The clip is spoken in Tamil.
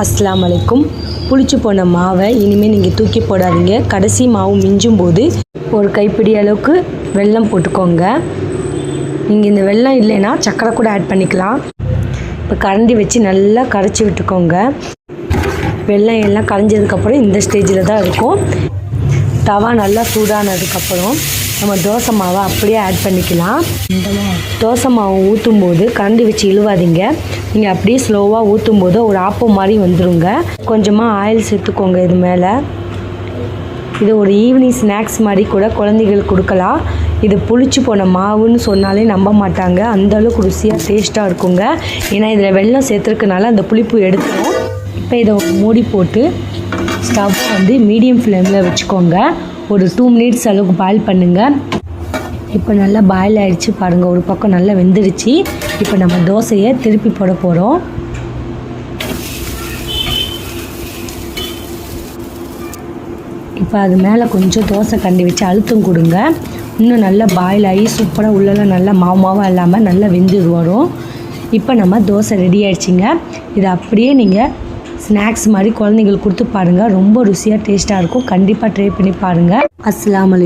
அஸ்லாம் வலைக்கும் புளிச்சு போன மாவை இனிமேல் நீங்கள் தூக்கி போடாதீங்க. கடைசி மாவு மிஞ்சும் போது ஒரு கைப்பிடி அளவுக்கு வெல்லம் போட்டுக்கோங்க. நீங்கள் இந்த வெல்லம் இல்லைன்னா சக்கரை கூட ஆட் பண்ணிக்கலாம். இப்போ கரண்டி வச்சு நல்லா கரைச்சி விட்டுக்கோங்க. வெள்ளம் எல்லாம் கரைஞ்சதுக்கப்புறம் இந்த ஸ்டேஜில் தான் இருக்கும். தவா நல்லா சூடானதுக்கப்புறம் நம்ம தோசை மாவை அப்படியே ஆட் பண்ணிக்கலாம். தோசை மாவு ஊற்றும் போது கரண்டி வச்சு இழுவாதீங்க. நீங்கள் அப்படியே ஸ்லோவாக ஊற்றும் போது ஒரு ஆப்பம் மாதிரி வந்துடுங்க கொஞ்சமாக ஆயில் சேர்த்துக்கோங்க இது மேலே. இது ஒரு ஈவினிங் ஸ்நாக்ஸ் மாதிரி கூட குழந்தைகளுக்கு கொடுக்கலாம். இது புளிச்சு போன மாவுன்னு சொன்னாலே நம்ப மாட்டாங்க. அந்த அளவுக்கு ருசியாக டேஸ்ட்டாக இருக்குங்க. ஏன்னா இதில் வெள்ளம் சேர்த்துருக்கனால அந்த புளிப்பு எடுத்துரும். இப்போ இதை மூடி போட்டு ஸ்டவ் வந்து மீடியம் ஃப்ளேமில் வச்சுக்கோங்க. ஒரு டூ மினிட்ஸ் அளவுக்கு பாயில் பண்ணுங்கள் இப்போ நல்லா பாயில் ஆகிடுச்சு பாருங்கள் ஒரு பக்கம் நல்லா வெந்துடுச்சு இப்போ நம்ம தோசையை திருப்பி போட போகிறோம் இப்போ அது மேலே கொஞ்சம் தோசை கண்டி வச்சு அழுத்தம் கொடுங்க. இன்னும் நல்லா பாயில் ஆகி சூப்பராக உள்ளெல்லாம் நல்லா மாவு மாவாக இல்லாமல் நல்லா வெந்து வரும். இப்போ நம்ம தோசை ரெடி ஆகிடுச்சிங்க இதை அப்படியே நீங்கள் ஸ்நாக்ஸ் மாதிரி குழந்தைங்களுக்கு கொடுத்து பாருங்கள் ரொம்ப ருசியாக டேஸ்ட்டாக இருக்கும். கண்டிப்பாக ட்ரை பண்ணி பாருங்கள் அஸ்ஸலாமு